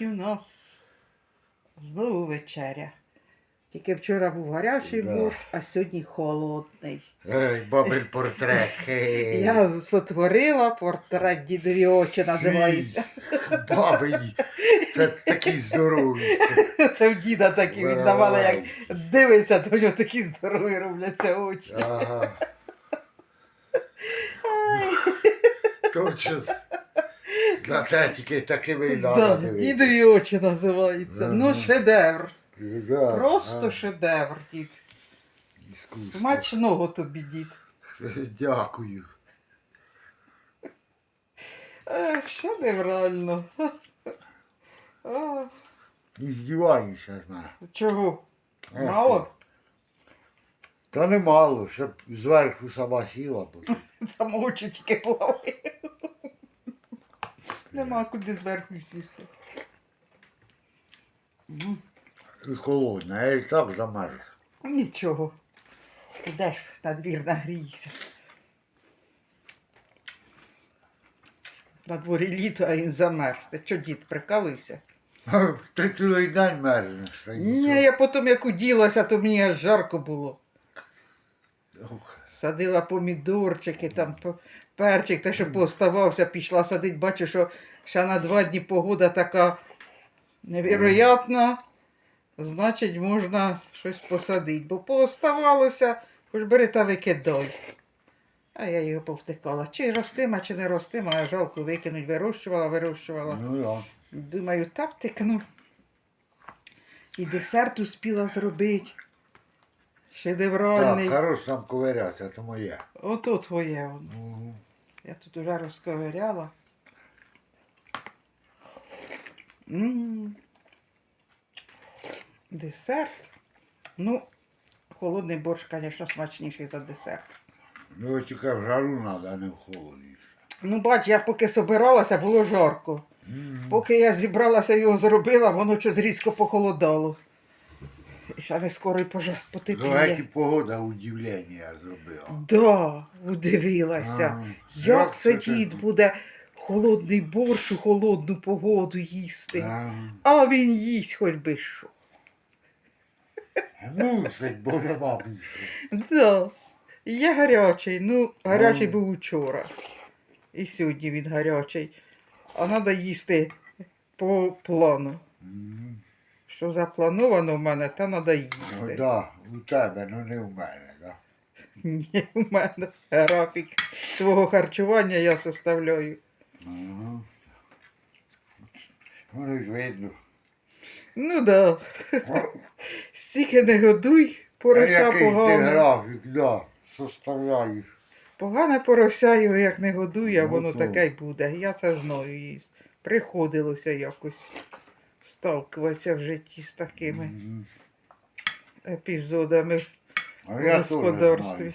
Сьогодні у нас знову вечеря. Тільки вчора був гарячий Да. борщ, а сьогодні холодний. Ей, бабин портрет. Я сотворила портрет дідові очі називається. Бабині. Це такі здорові. Це в діда такі віддавали, як дивиться, то в нього такі здорові робляться очі. Ага. Точно. Те тільки такими Да, дивитися. дідові очі називаються. Ну, шедевр. Да, Просто а, шедевр, дід. іскусство. Смачного тобі, дід. Дякую. Ех, шедеврально. А, І здіваєшся з мене. Чого? Ех, Мало? Та немало, щоб зверху сама сіла. бо- Там очі тільки плавають. Нема куди зверху сісти. І холодна, я і так замерз. Нічого. Ідеш на двір нагрійся. На дворі літо, а він замерз. Ти що, дід, прикалуйся? Ти цілий день мерзнеш. та Ні, нічого. я потім як уділася, то мені аж жарко було. Садила помідорчики, там перчик, те, що поставався, пішла садити, бачу, що ще на два дні погода така невероятна. Значить, можна щось посадити, бо пооставалося, хоч бери та викидай. А я його повтикала. Чи ростима, чи не ростима, а жалко викинуть, вирощувала, вирощувала. Ну да. Думаю, та втикну. І десерт успіла зробити. Шедевральний. Так, хорош там ковирятися, то моє. Ото твоє воно. Угу. Я тут уже розковиряла. М. Десерт. Ну, холодний борщ, звісно, смачніший за десерт. Ну тільки в жару треба, а не в холоді. Ну, бач, я поки собиралася, було жарко. Поки я зібралася його зробила, воно щось різко похолодало. І ще не скоро й пожа Ну, потепліє. погода удивлення зробила. Да, удивилася. Ага. Як це це дід буде холодний борщ у холодну погоду їсти? Ага. А він їсть хоч би що. Мусить, бо нема більше. Да. Я гарячий. Ну, гарячий Ну. був учора. І сьогодні він гарячий. А треба їсти по плану. Мгм. Що заплановано в мене, та треба Ну їсти. да, у тебе, ну не в мене, да. Ні, у мене графік свого харчування я составляю. Ага. Ну, ж видно. Ну да. Стільки не годуй, порося погано. графік, да, составляєш. Погане порося його як не годує, а Ну, воно таке й буде. Я це знаю. їсть. Приходилося якось сталкуватися в житті з такими епізодами А в я господарстві.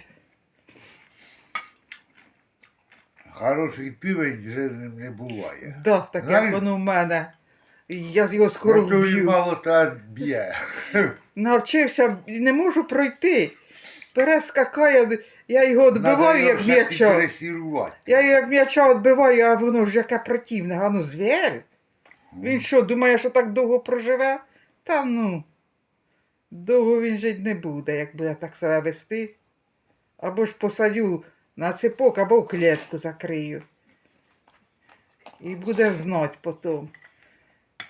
Хороший півень жирним не буває. Да, так як воно в мене. Я його скоро вб'ю. мало та б'є. Навчився і не можу пройти. Перескакає, я його відбиваю, як м'яча. Я його як м'яча відбиваю, а воно ж яке противне, а ну звір. Він що, думає, що так довго проживе? Та ну. Довго він жити не буде, як буде так себе вести. Або ж посадю на цепок, або в клітку закрию. І буде знати потім,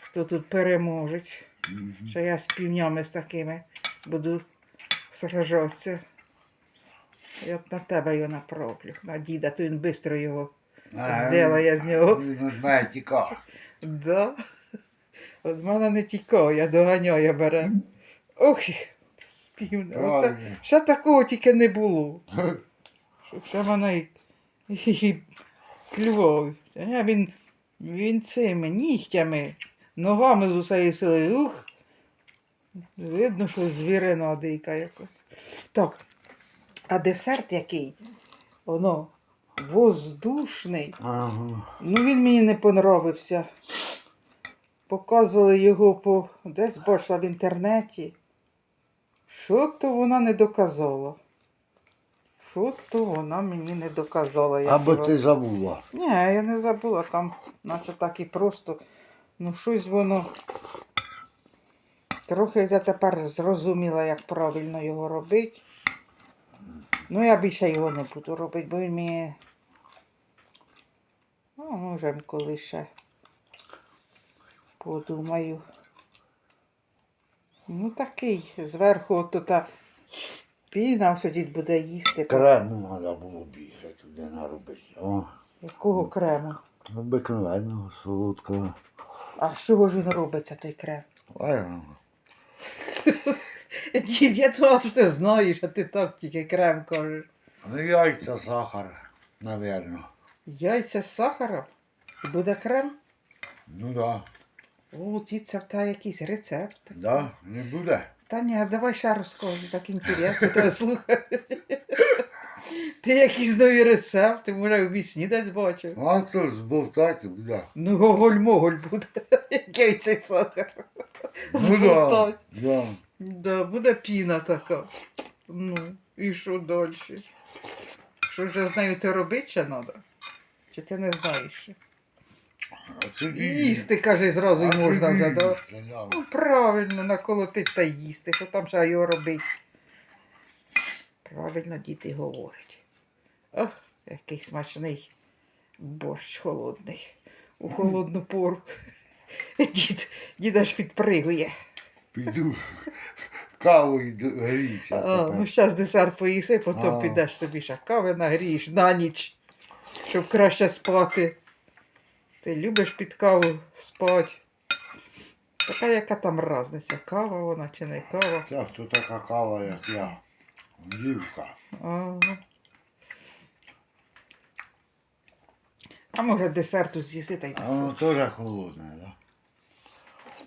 хто тут переможець. Мгм. Що я з півнями з такими буду сражатися. Я от на тебе його направлю, на діда, то він швидко його А, зробила з нього. Він від мене тікав. Да. От мене не тікає, я доганяю бере. Ох, співне. Оце Правильно. ще такого тільки не було. Що це мене і, і клював. А він, він цими нігтями, ногами з усієї сили. Ух. Видно, що звірина дика якось. Так. А десерт який? Воно воздушний. Ага. Ну, він мені не понравився. Показували його по десь бачила в інтернеті. Що то вона не доказала? Що то вона мені не доказала. Або ти забула. Ні, я не забула, там наче так і просто Ну, щось воно. Трохи я тепер зрозуміла, як правильно його робити. Ну, я більше його не буду робити, бо він мені. Ну, може, коли ще подумаю. Ну, такий, зверху от тута піна, все дід буде їсти. Крему треба було більше туди наробити. О, Якого крему? обикновенного, солодкого. А з чого ж він робиться, той крем? Правильно. Дід, я думав, що ти так тільки крем кажеш. Ну, яйця, сахар, навірно. Яйця з сахаром? І буде крем? Ну да. О, дід, це в тебе якийсь рецепт. Да, не буде. Та ні, давай ще розкажи, так інтересно, тебе слухати. Ти якісь нові рецепти, може, в сні десь бачив. А то збовтати буде. Ну, гоголь-моголь буде. Який цей сахар. Ну да. Збовтать. да. Да, буде піна така. Ну, і що далі? Що вже з нею ти робити ще треба? Чи ти не знаєш? ще? А тоді Їсти, каже, зразу й можна вже, да? да. Ну, правильно, наколотить та їсти, що там ще його робити. Правильно діти говорять. Ох, який смачний борщ холодний. У холодну пору. Дід, дід аж підпригує. Піду каву і гріться. А, ну, зараз десерт поїси, потім А. підеш тобі ще кави нагрієш на ніч, щоб краще спати. Ти любиш під каву спати. Така яка там разниця, кава вона чи не кава. Та хто така кава, як я. Дівка. А може десерту з'їси та й А воно не теж холодне, да?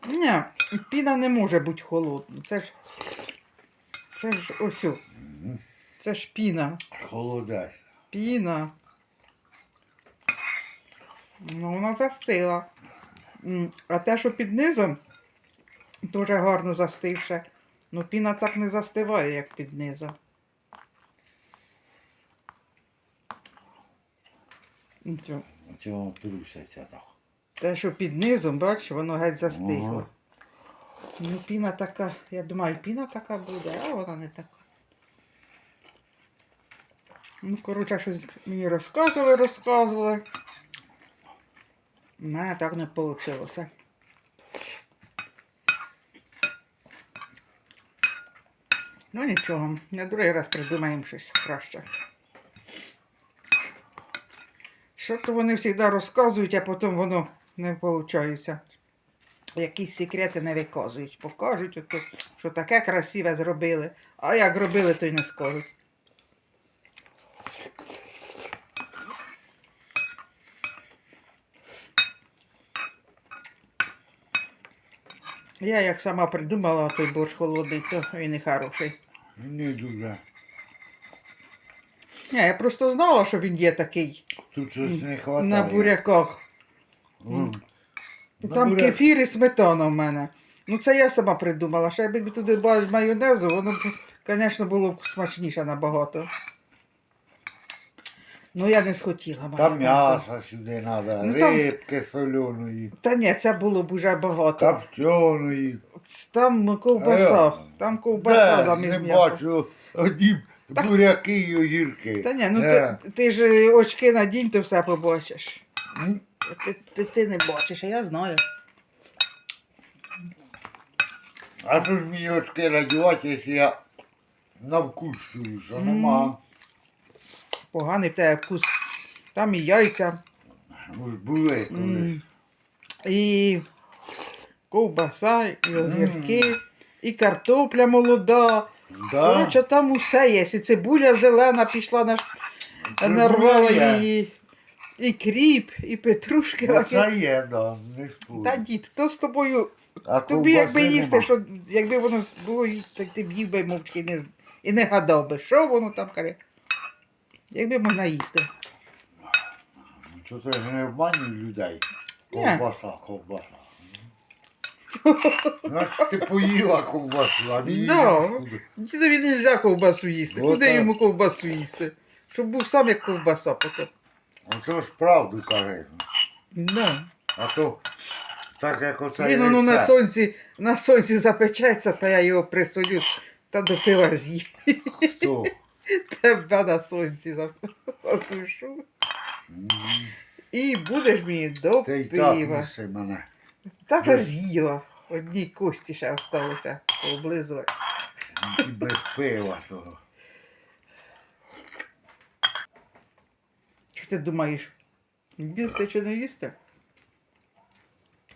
Ні, піна не може бути холодною. Це ж. Це ж ось. Це ж піна. Холодець. Піна. Ну, вона застила. А те, що під низом, дуже гарно застивше. Ну, піна так не застиває, як під низом. Нічого. Оце воно так. Те, що під низом, бачиш, воно геть застигло. Ага. Ну, піна така, я думаю, піна така буде, а вона не така. Ну, коротше, щось мені розказували, розказували. У мене так не вийшло. Ну нічого, на другий раз придумаємо щось краще. Що то вони завжди розказують, а потім воно не виходить. Якісь секрети не виказують. Покажуть, що таке красиве зробили. А як робили, то й не скажуть. Я як сама придумала той борщ холодний, то він і хороший. Не дуже. Ні, я просто знала, що він є такий Тут щось не хватає. на буряках. М. Там буряк- кефір і сметана в мене. Ну це я сама придумала. Ще якби туди додали майонезу, воно б, звісно, було б смачніше набагато. Ну я не схотіла Там майонезу. м'ясо сюди треба, Ну, там- рибки Та ні, це було б уже багато. копченої. Там ковбаса. Е, Там ковбаса Де? замість Не м'яса. бачу одні буряки і огірки. Та ні, ну Е. ти, ти ж очки надінь, то все побачиш. М? Ти, ти, ти не бачиш, а я знаю. А що ж мені очки надівати, якщо я на вкус чую, що нема. Поганий в тебе вкус. Там і яйця. Ж були колись. І ковбаса, і огірки, і картопля молода. Да? Коротше, там усе є. І цибуля зелена пішла на нарвала було є. її. І кріп, і петрушки. Оце є, да, не спорю. Та дід, то з тобою. А Тобі якби ковбаси їсти, нема. що якби воно було їсти, так ти б їв би мовчки не, і не гадав би, що воно там каже. Якби можна їсти. То це ж не обманює людей. Ні. Ковбаса, ковбаса. Значить, ти поїла ковбасу, а мені Да. нікуди. Дідові не можна ковбасу їсти. Ну, Куди так. йому ковбасу їсти? Щоб був сам як ковбаса потім. Ото ж правду каже. Да. А то Так як оце Він воно на сонці, на сонці запечеться, то я його присолю та до пива з'їм. Хто? Тебе на сонці засушу. І будеш мені до Ти й так пива. неси мене. Та вже з'їла. Одній кості ще осталося поблизу. І без пива того. Ти думаєш? Їсти чи не їсти?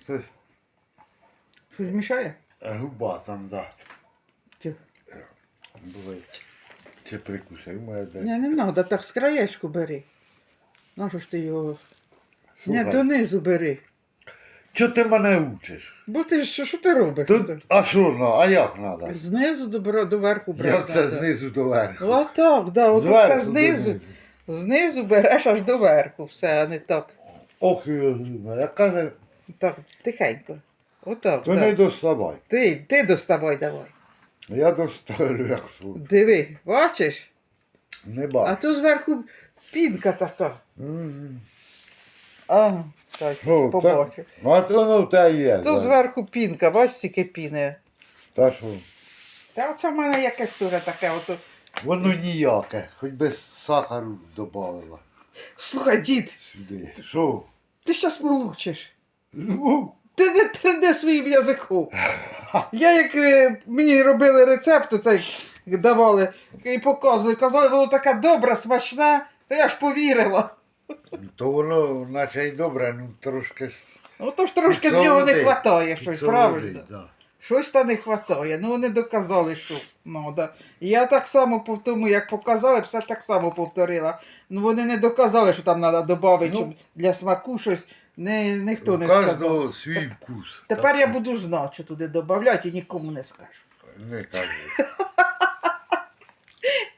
Це ж Щось змішає? губа там, да. Чи- Були. Чи прикусив моя десь. Ні, не треба, так з краєчку бери. Нащо ж ти його? Ні, Слухай, донизу бери. Чого ти мене учиш? Бо ти ж що, що ти робиш? Тут, а що, ну, а як треба? Знизу до, бро- до верху брати. Як це знизу до верху? Отак, да, от Зверху знизу. донизу. Знизу береш аж до верху, все, а не так. Ох, його зуба, я каже, Так, тихенько. Отак. да. не доставай. Ти, ти доставай давай. Я доставлю як суд. Диви, бачиш? Не А бачу. то зверху пінка така. Мгм. Ага, так, побачив. та- А то воно в є. То зверху пінка, бачиш, скільки піни. Та що? Та оце в мене якесь теж таке. Ото... Воно ніяке, хоч би сахару додавала Слухай, дід, сюди. Що? ти щас получиш. Ну, Ти не тренди своїм язиком. Я як е, мені робили рецепт, оцей давали і показували, казали, воно така добра, смачна, то я ж повірила. то воно наче й добре, ну трошки Ну то ж трошки в нього не вистачає щось, правильно? да. Щось там не вистачає. Ну вони доказали, що треба. І я так само по тому, як показали, все так само повторила. Ну вони не доказали, що там треба додати, Ну. щоб для смаку щось. Не, ніхто не сказав. кожного свій вкус. Тепер Так я що буду знати, що туди додати і нікому не скажу. Не кажу.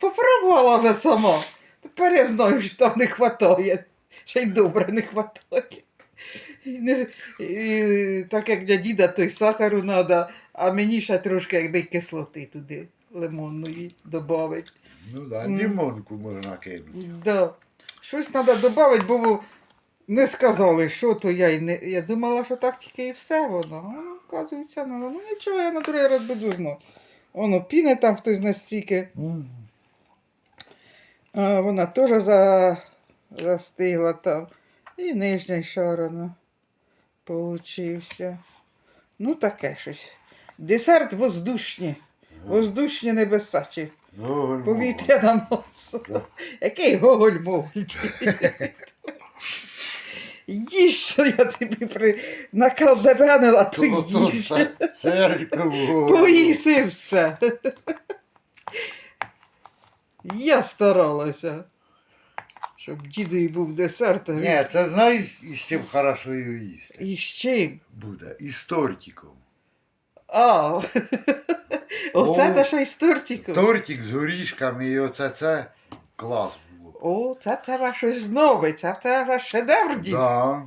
Попробувала вже сама. Тепер я знаю, що там не вистачає. Ще й добре не вистачає. І так як для діда, то й сахару треба, а мені ще трошки якби кислоти туди лимонної додати. Ну да, лимонку можна кинути. Да. Щось треба додати, бо не сказали, що то я й не. Я думала, що так тільки і все воно. А оказується, ну, ну нічого, я на другий раз буду знати. Воно піне там хтось настільки. А, вона теж за... застигла там. І нижній шар воно получився. Ну, таке щось. Десерт воздушні. Воздушні небесачі. Ну, Повітряна маса. Який гоголь моголь. Їж, що я тобі при... накалдебенила, то То, їж. Поїси все. Я старалася, щоб дідові був десерт. а він- Ні, це знаєш, із чим хорошо його їсти? І з чим? Буде. Із тортиком. А, оце О, та ще й з тортиком. Тортик з горішками і оце це клас було. О, це тебе щось нове, це в тебе шедевр, дід. Да.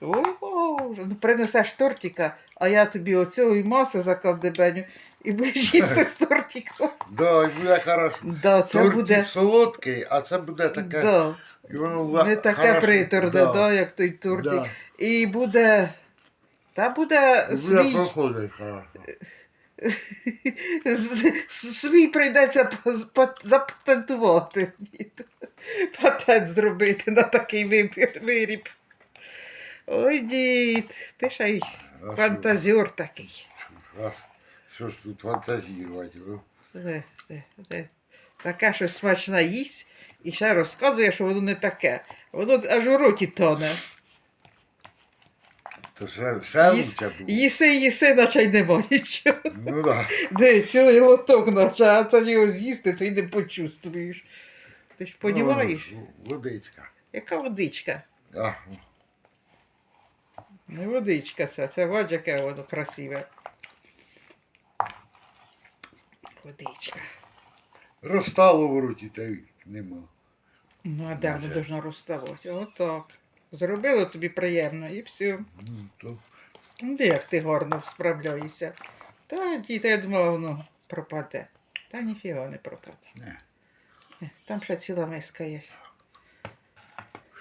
Ой, Боже, ну принесеш тортика, а я тобі оцього і маси закладебеню, і будеш їсти з тортиком. Да, і буде хорошо. Да, це Тортик буде. солодкий, а це буде таке. Да, І воно ла- не таке хорошо. приторне, Да. да, як той тортик. Да. І буде. Та буде І Буде свій. проходить хорошо. з- з- Свій прийдеться запатентувати. Патент зробити на такий вибір, виріб. Ой, дід, ти ще й А що- фантазіор такий. а Що ж тут фантазірувати? о? Де, де, де. Таке щось смачне їсть і ще розказує, що воно не таке. Воно аж у роті тоне. То ще, ще Їс- лучше було. Їси, їси, наче й нема нічого. Ну да. Де цілий лоток, наче, а це його з'їсти, то й не почувствуєш. Ти ж понімаєш? Ну, Водичка. Яка водичка? А, Не водичка це, це бач, яке воно красиве. Водичка. розстало в роті, та й нема. Ну, а де воно Наче. должно розставати? Отак. Зробило тобі приємно і все. Ну, то Ну, Де як ти гарно справляєшся? Та діти, я думала, воно пропаде. Та ніфіга не пропаде. не. Е, Там ще ціла миска є.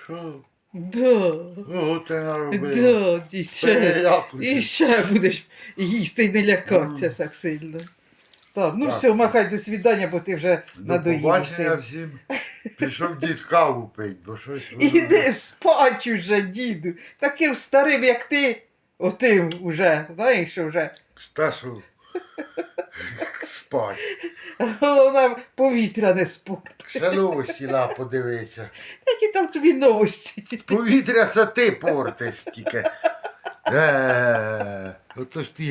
Що? Да. Ого, ти наробив. Да, і ще, і ще будеш їсти і не лякатися так сильно. Так, ну Так. все, махай до свідання, бо ти вже До побачення всім. всім. Пішов дід каву пить, бо щось... воно- Іди спать уже, діду. Таким старим, як ти, отим уже, знаєш, що вже. Сташу. Спать. Головне повітря не спорт. Ще новості на подивитися. Які там тобі новості? Повітря це ти портиш тільки. Е, ото ж ти